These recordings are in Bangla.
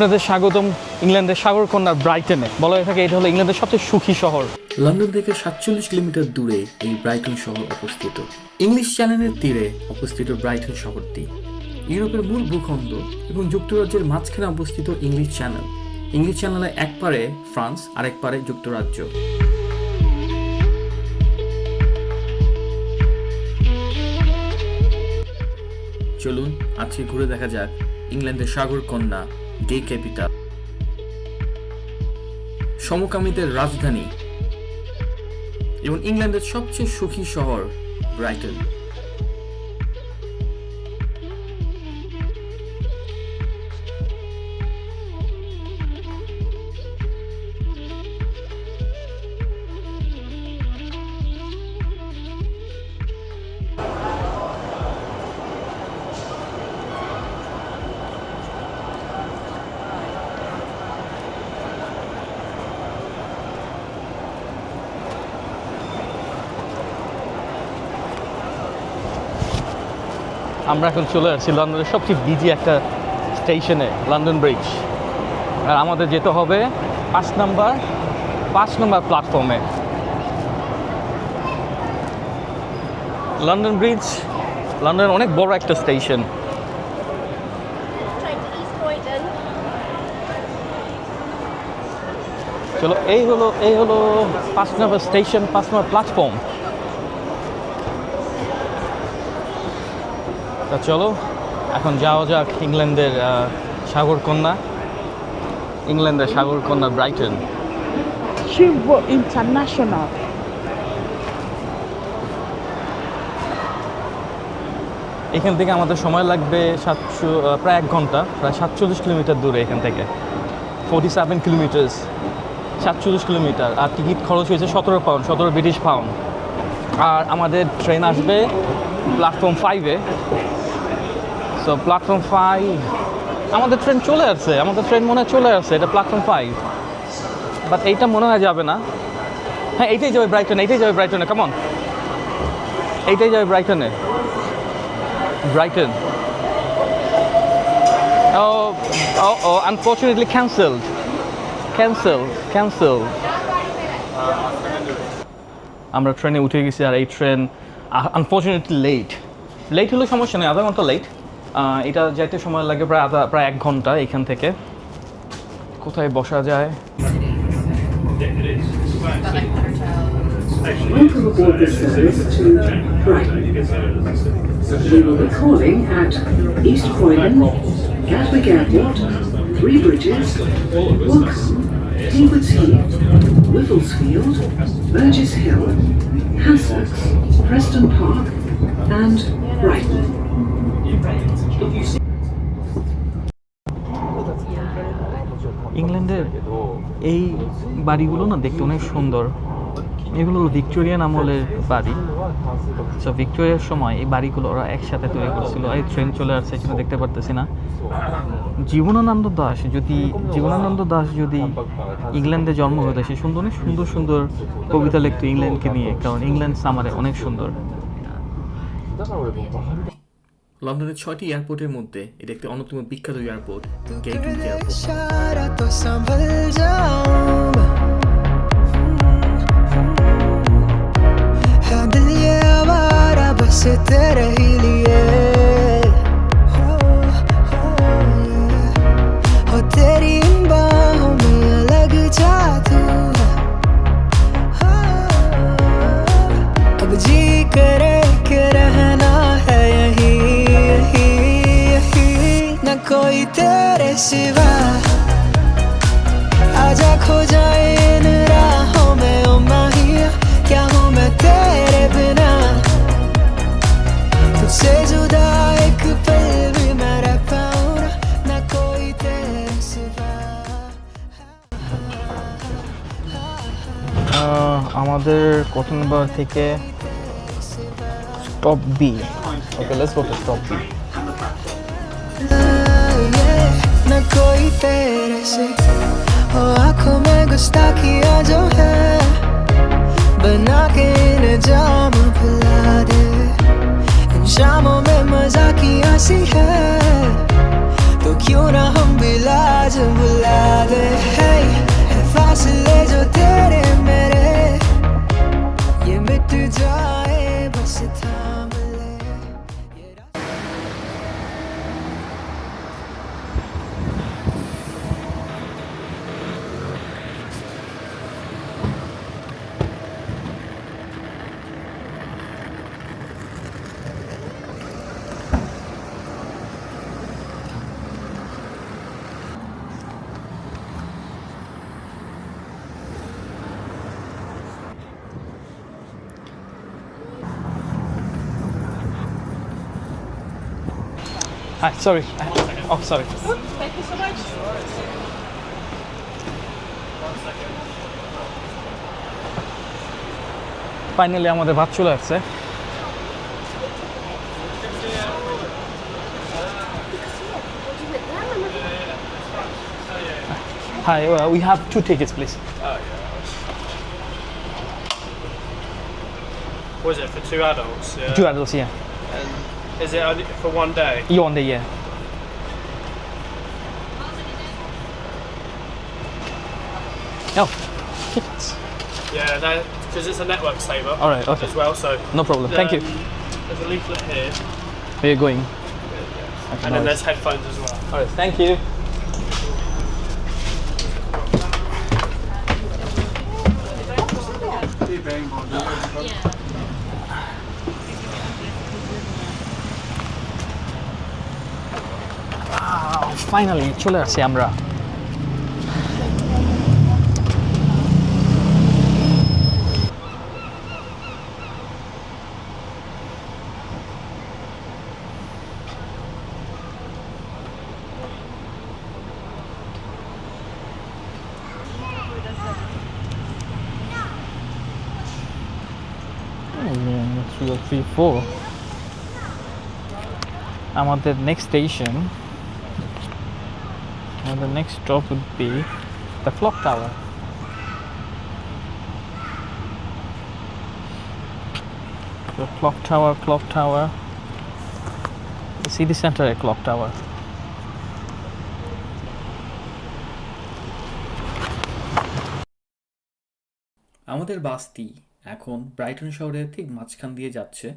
আপনাদের স্বাগতম ইংল্যান্ডের সাগরকন্যার ব্রাইটনে। বলা হয়ে থাকে, এটা হলো ইংল্যান্ডের সবচেয়ে সুখী শহর। লন্ডন থেকে সাতচল্লিশ কিলোমিটার দূরে এই ব্রাইটন শহর অবস্থিত। ইংলিশ চ্যানেলের তীরে অবস্থিত ব্রাইটন শহরটি। ইউরোপের মূল ভূখণ্ড এবং যুক্তরাজ্যের মাঝখানে অবস্থিত ইংলিশ চ্যানেল। ইংলিশ চ্যানেলের এক পারে ফ্রান্স, আরেক পারে যুক্তরাজ্য। চলুন, আজকে ঘুরে দেখা যাক ইংল্যান্ডের সাগর কন্যা গে ক্যাপিটাল? সমকামীদের রাজধানী এবং ইংল্যান্ডের সবচেয়ে সুখী শহর ব্রাইটন। আমরা এখন চলে আসছি লন্ডনের সবচেয়ে বিজি একটা স্টেশনে লন্ডন ব্রিজ আর আমাদের যেতে হবে পাঁচ নাম্বার পাঁচ নাম্বার প্ল্যাটফর্মে লন্ডন ব্রিজ লন্ডনের অনেক বড় একটা স্টেশন. চলো, এই হলো এই হলো পাঁচ নম্বর স্টেশন পাঁচ নম্বর প্ল্যাটফর্ম তা চলো এখন যাওয়া যাক ইংল্যান্ডের সাগরকন্যা ইংল্যান্ডের সাগরকন্যা ব্রাইটন। International. এখান থেকে আমাদের সময় লাগবে সাতশো প্রায় এক ঘণ্টা প্রায় সাতচল্লিশ কিলোমিটার দূরে এখান থেকে। ফোর্টি সেভেন কিলোমিটার্স সাতচল্লিশ কিলোমিটার। আর টিকিট খরচ হয়েছে সতেরো পাউন্ড সতেরো ব্রিটিশ পাউন্ড আর আমাদের ট্রেন আসবে প্ল্যাটফর্ম ফাইভে সো প্ল্যাটফর্ম ফাইভ আমাদের ট্রেন চলে আসছে আমাদের ট্রেন মনে হয় চলে আসছে এটা প্ল্যাটফর্ম ফাইভ বাট এইটা মনে হয় যাবে না। হ্যাঁ এইটাই যাবে ব্রাইটনে এইটাই যাবে ব্রাইটনে কেমন এইটাই যাবে ব্রাইটনে Brighton oh, oh, unfortunately cancelled. Cancelled, cancelled. আমরা ট্রেনে উঠে গেছি আর এই ট্রেন আনফর্চুনেটলি লেট লেট হলে সমস্যা নেই আধা ঘণ্টা লেট এটা যাইতে সময় লাগে প্রায় আধা প্রায় এক ঘণ্টা এখান থেকে। কোথায় বসা যায়? Three bridges, Hassocks, Preston Park, and Brighton. ইংল্যান্ডের এই বাড়িগুলো না দেখতে অনেক সুন্দর এগুলো হলো ভিক্টোরিয়ান আমলের বাড়ি। সো ভিক্টোরিয়ার সময় এই বাড়িগুলো ওরা একসাথে তৈরি করছিল। এই ট্রেন চলে আসছে এখানে দেখতে পারতেছি না। জীবনানন্দ দাস যদি জীবনানন্দ দাস যদি ইংল্যান্ডে জন্ম হতো সে সুন্দর অনেক সুন্দর সুন্দর কবিতা লিখতো ইংল্যান্ডকে নিয়ে কারণ ইংল্যান্ড সামারে অনেক সুন্দর। লন্ডনের ছয়টি এয়ারপোর্টের মধ্যে এটা একটি অন্যতম বিখ্যাত এয়ারপোর্ট এয়ারপোর্ট। आवारा तेरे ही लिए हो, हो, हो तेरी अलग है है यही यही न कोई तेरे सिवा आजा खो जाए আমাদের কঠিন বার থেকে stop B okay let's go to stop B ना कोई तेरे से। ओ आँखों में गुस्ता किया जो है बना के जाम भुला दे। इन शामों में मज़ा किया सी है तो क्यों ना हम बिलाज बुला दे। है, है फासले जो तेरे मेरे मिट जाए बस था Hi, sorry. Oh, sorry. Thank you so much. Finally আমাদের ভাত চলে আসছে Hi, uh, we have two tickets, please. Was it for two adults? Yeah. Two adults, yeah. And is it only for one day? You on the yeah. Oh, tickets. Yeah, because it's a network saver All right, okay. as well. So No problem. Thank you. um, There's a leaflet here, Where are you going? and then there's headphones as well. All right, thank you. Finally চলে আসছি আমরা থ্রি থ্রি ফোর আমাদের নেক্সট Station আমাদের next stop would be the clock tower The clock tower, clock tower. The city center at clock tower. আমাদের বাসটি এখন ব্রাইটন শহরের ঠিক মাঝখান দিয়ে যাচ্ছে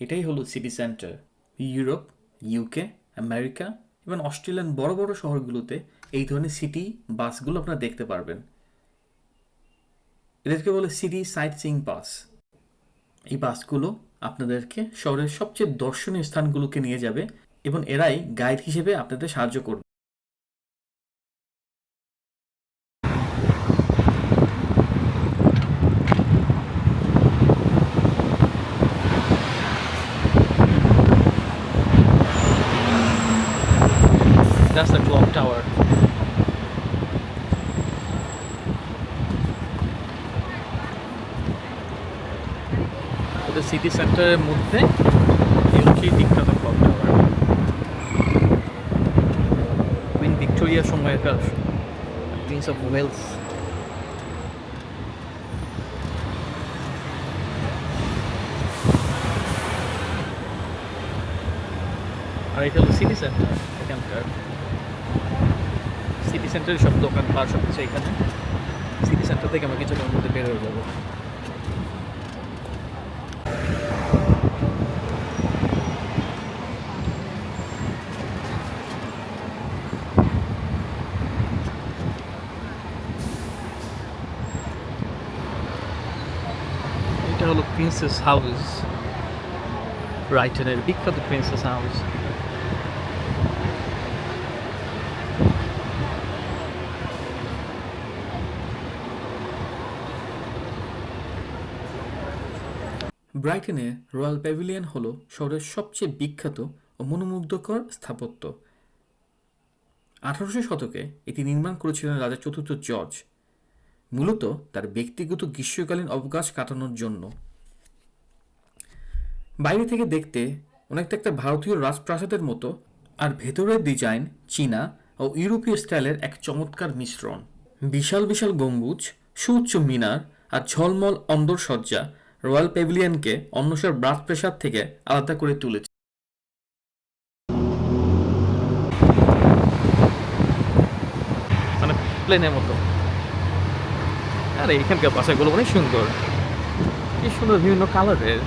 এটাই হলো city centre Europe UK America এবং অস্ট্রেলিয়ান বড় বড় শহরগুলোতে এই ধরনের সিটি বাসগুলো আপনারা দেখতে পারবেন। এদেরকে বলে সিটি সাইট সিং বাস এই বাসগুলো আপনাদেরকে শহরের সবচেয়ে দর্শনীয় স্থানগুলোকে নিয়ে যাবে এবং এরাই গাইড হিসেবে আপনাদের সাহায্য করবে That's the clock tower. সেন্টারের মধ্যে এই হচ্ছে বিখ্যাত ক্লক টাওয়ার কুইন ভিক্টোরিয়ার সময়কার প্রিন্স অফ ওয়েলস আর এটা হলো সিটি সেন্টার এখানকার সিটি সেন্টারের সব দোকান পার সব কিছু এখানে। সিটি সেন্টার থেকে আমরা কিছুক্ষণের মধ্যে বের হয়ে যাব এটা হলো প্রিন্সেস হাউস ব্রাইটনের বিখ্যাত প্রিন্সেস হাউস ব্রাইটনের রয়্যাল প্যাভিলিয়ন হলো শহরের সবচেয়ে বিখ্যাত ও মনোমুগ্ধকর স্থাপত্য। আঠারোশো শতকে এটি নির্মাণ করেছিলেন রাজা চতুর্থ জর্জ। মূলত তার ব্যক্তিগত গ্রীষ্মকালীন অবকাশ কাটানোর জন্য। বাইরে থেকে দেখতে অনেকটা একটা ভারতীয় রাজপ্রাসাদের মতো, আর ভেতরের ডিজাইন চীনা ও ইউরোপীয় স্টাইলের এক চমৎকার মিশ্রণ। বিশাল বিশাল গম্বুজ, সুউচ্চ মিনার আর ঝলমল অন্দরসজ্জা রয়্যাল প্যাভিলিয়নকে অন্য সব রাজপ্রাসাদ থেকে আলাদা করে তুলেছে। মানে প্লেনের মতো। আরে, এখানকার বাসাগুলো অনেক সুন্দর। কি সুন্দর বিভিন্ন কালারের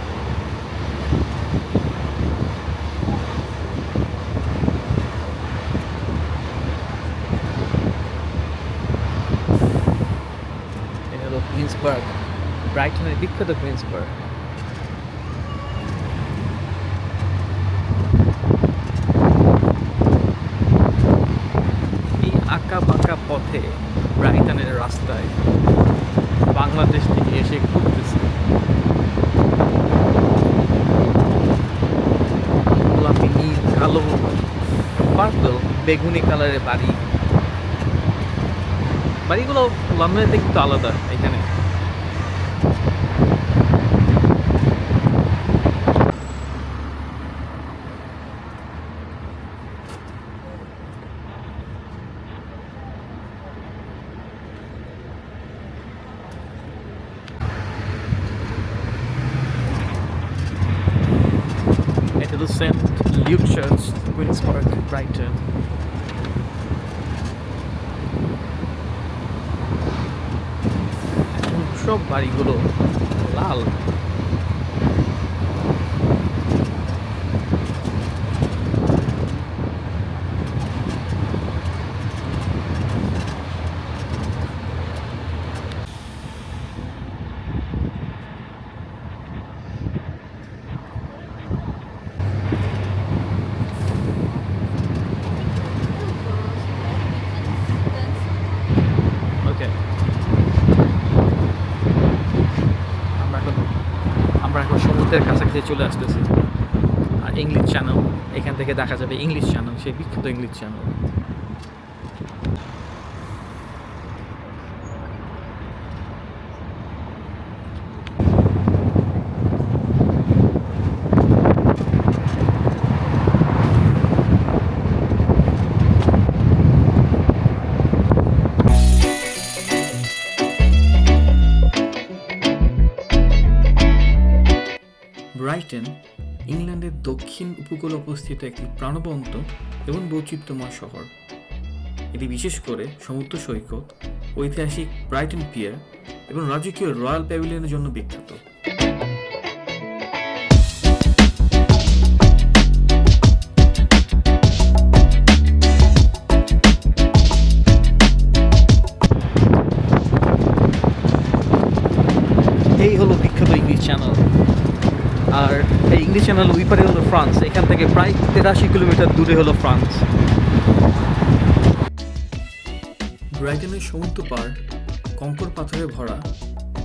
এটা হলো কুইন্সবার্গ ব্রাইটনের বিখ্যাত কুইন্সবার্গ এই আঁকা বাঁকা পথে ব্রাইটনের রাস্তায় বাংলাদেশ থেকে এসে ঘুরতেছে। গোলাপি, নীল, কালো, পার্পল, বেগুনি কালারের বাড়ি। বাড়িগুলো লন্ডনের থেকে একটু আলাদা এখানে। এটা হলো Saint Luke Church Queens Park Brighton এখন সব বাড়িগুলো লাল সমুদ্রের চলে আসতেছে। আর ইংলিশ চ্যানেল এখান থেকে দেখা যাবে ইংলিশ চ্যানেল সেই বিখ্যাত ইংলিশ চ্যানেল ব্রাইটন, ইংল্যান্ডের দক্ষিণ উপকূলে অবস্থিত একটি প্রাণবন্ত এবং বৈচিত্র্যময় শহর। এটি বিশেষ করে সমুদ্র সৈকত, ঐতিহাসিক ব্রাইটন পিয়ার এবং রাজকীয় রয়্যাল প্যাভিলিয়নের জন্য বিখ্যাত। ইংলিশ চ্যানেল ওই পারে হলো ফ্রান্স। এখান থেকে প্রায় তেরাশি কিলোমিটার দূরে হলো ফ্রান্স। ব্রাইটনের সমুদ্র পার কঙ্কর পাথরে ভরা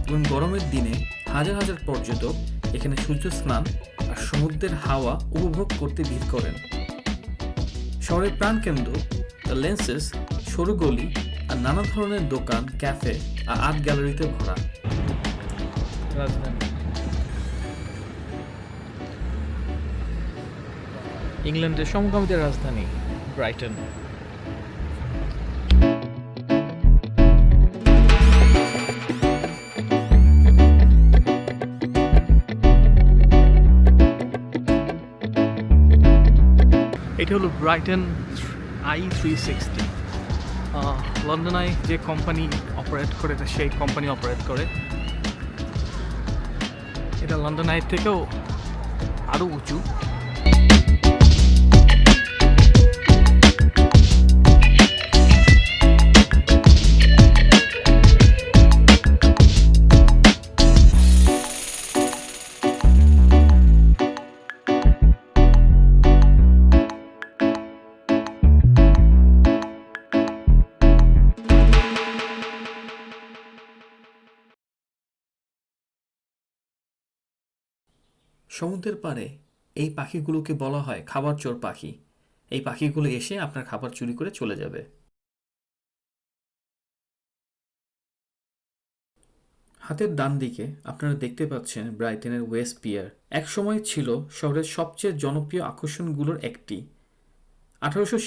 এবং গরমের দিনে হাজার হাজার পর্যটক এখানে সূর্য স্নান আর সমুদ্রের হাওয়া উপভোগ করতে ভিড় করেন। শহরের প্রাণকেন্দ্র দ্য লেন্সেস সরু গলি আর নানা ধরনের দোকান ক্যাফে আর আর্ট গ্যালারিতে ভরা। রাজধানী। ইংল্যান্ডের সমকামীদের রাজধানী ব্রাইটন। এটা হলো Brighton i three sixty. London eye যে কোম্পানি অপারেট করে সেই কোম্পানি অপারেট করে। এটা লন্ডন আই থেকেও আরও উঁচু। সমুদ্রের পাড়ে এই পাখিগুলোকে বলা হয় খাবার চোর পাখি। এই পাখিগুলো এসে আপনার খাবার চুরি করে চলে যাবে। হাতের ডান দিকে আপনারা দেখতে পাচ্ছেন ব্রাইটনের ওয়েস্ট পিয়ার। এক সময় ছিল শহরের সবচেয়ে জনপ্রিয় আকর্ষণগুলোর একটি। আঠারোশো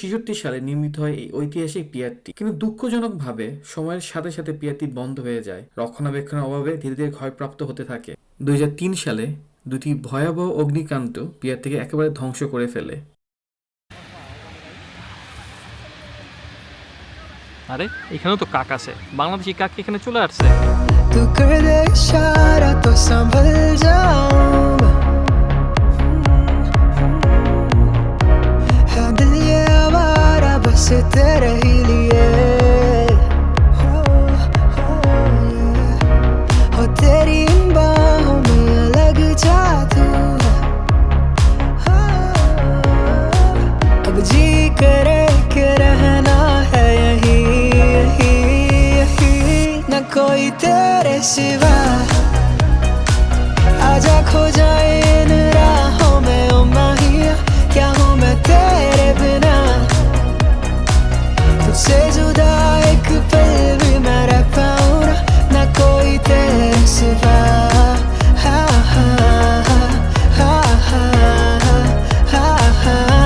সালে নির্মিত হয় এই ঐতিহাসিক পিয়ারটি। কিন্তু দুঃখজনকভাবে সময়ের সাথে সাথে পিয়ারটি বন্ধ হয়ে যায়। রক্ষণাবেক্ষণের অভাবে ধীরে ধীরে ক্ষয়প্রাপ্ত হতে থাকে। দুই হাজার তিন সালে দুটি ভয়াবহ অগ্নিকান্ত পিয়ারটিকে একেবারে ধ্বংস করে ফেলে আরে এখানেও তো কাক আছে বাংলাদেশি কাক এখানে চলে আসছে तू कर दे इशारा तो संभल जाऊं मैं। है दिल ये आवारा बस तेरे ही लिए सिवा आजा खो जाए इन राहों में, ओ माहिया, क्या हूँ मैं तेरे बिना? तुझसे जुदा एक पल भी मैं रह पाऊँ ना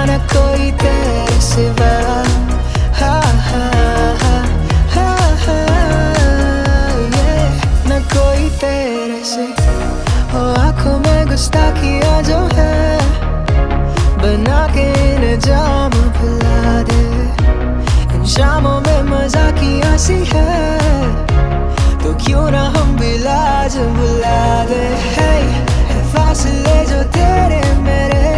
न कोई तेरे सिवा। तेरे से। ओ आँखों में गुस्ताखियाँ जो है बना के जाम भुला दे। इन शामों में मज़ा की हँसी है तो क्यों ना हम बिलाज लाज बुला दे। है, फासले जो तेरे मेरे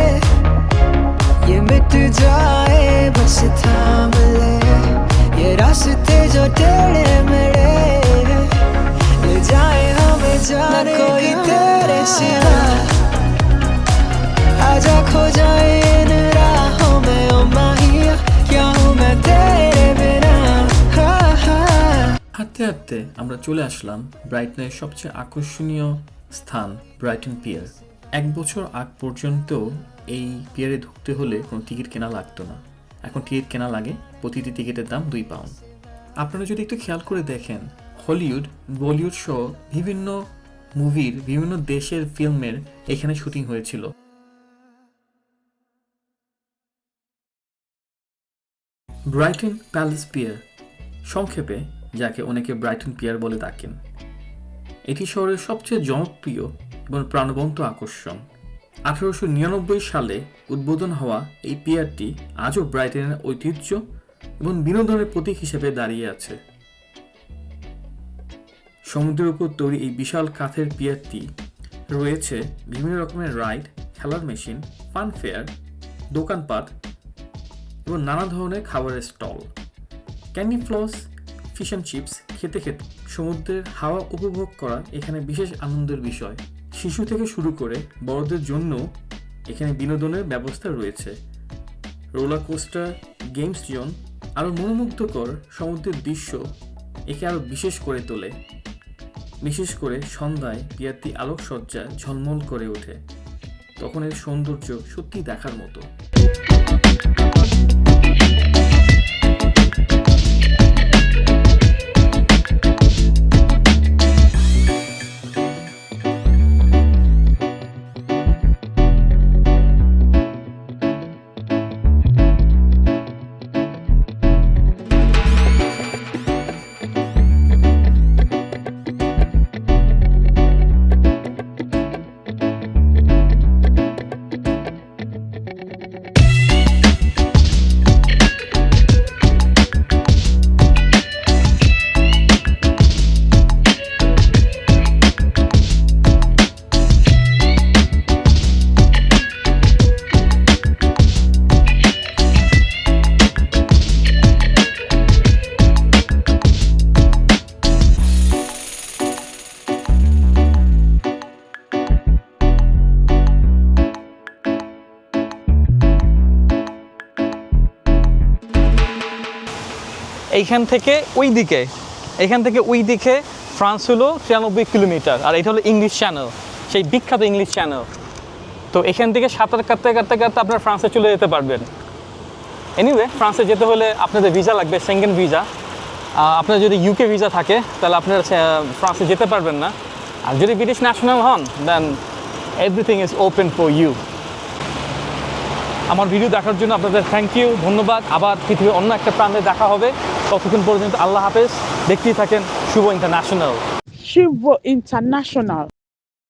ये मिट जाए बस थाम ले। ये रास्ते जो टेढ़े मेरे ले जाए जाने कोई तेरे सिवा आजा खो जाए इन राहों में ओ माहिया क्या हूँ मैं तेरे बिना हा हा হাঁটতে হাঁটতে আমরা চলে আসলাম ব্রাইটনের সবচেয়ে আকর্ষণীয় স্থান ব্রাইটন পিয়ার এক বছর আগ পর্যন্ত এই পিয়ারে ঢুকতে হলে কোনো টিকিট কেনা লাগতো না এখন টিকিট কেনা লাগে প্রতিটি টিকিটের দাম দুই পাউন্ড আপনারা যদি একটু খেয়াল করে দেখেন হলিউড বলিউড সহ বিভিন্ন মুভির বিভিন্ন দেশের ফিল্মের এখানে শুটিং হয়েছিল। ব্রাইটন প্যালেস পিয়ার, সংক্ষেপে যাকে অনেকে ব্রাইটন পিয়ার বলে ডাকেন। এটি শহরের সবচেয়ে জনপ্রিয় এবং প্রাণবন্ত আকর্ষণ। আঠারোশো নিরানব্বই সালে উদ্বোধন হওয়া এই পিয়ারটি আজও ব্রাইটনের ঐতিহ্য এবং বিনোদনের প্রতীক হিসেবে দাঁড়িয়ে আছে। সমুদ্রের উপর তৈরি এই বিশাল কাঠের পিয়ারটি রয়েছে বিভিন্ন রকমের রাইড, খেলার মেশিন ফান ফেয়ার দোকানপাট এবং নানা ধরনের খাবারের stall. Candy floss, fish and chips খেতে খেতে সমুদ্রের হাওয়া উপভোগ করা এখানে বিশেষ আনন্দের বিষয়। শিশু থেকে শুরু করে বড়দের জন্য এখানে বিনোদনের ব্যবস্থা রয়েছে। রোলার কোস্টার, গেমস জোন, আরও মনোমুগ্ধকর সমুদ্রের দৃশ্য একে আরও বিশেষ করে তোলে। বিশেষ করে সন্ধ্যায় বিয়ারটি আলোকসজ্জা ঝলমল করে ওঠে। তখন এর সৌন্দর্য সত্যি দেখার মতো। এইখান থেকে ওই দিকে এখান থেকে ওই দিকে ফ্রান্স হলো ছিয়ানব্বই কিলোমিটার, আর এটা হলো ইংলিশ চ্যানেল সেই বিখ্যাত ইংলিশ চ্যানেল তো এখান থেকে সাঁতার কাটতে কাটতে কাটতে আপনার ফ্রান্সে চলে যেতে পারবেন। এনিওয়ে ফ্রান্সে যেতে হলে আপনাদের ভিসা লাগবে সেঙ্গেন ভিসা আপনার যদি ইউকে ভিসা থাকে, তাহলে আপনারা ফ্রান্সে যেতে পারবেন না। আর যদি ব্রিটিশ ন্যাশনাল হন then everything is open for you আমার ভিডিও দেখার জন্য আপনাদের থ্যাংক ইউ ধন্যবাদ। আবার পৃথিবীর অন্য একটা প্রান্তে দেখা হবে। ততক্ষণ পর্যন্ত আল্লাহ হাফেজ। দেখতেই থাকেন শুভ ইন্টারন্যাশনাল শুভ International.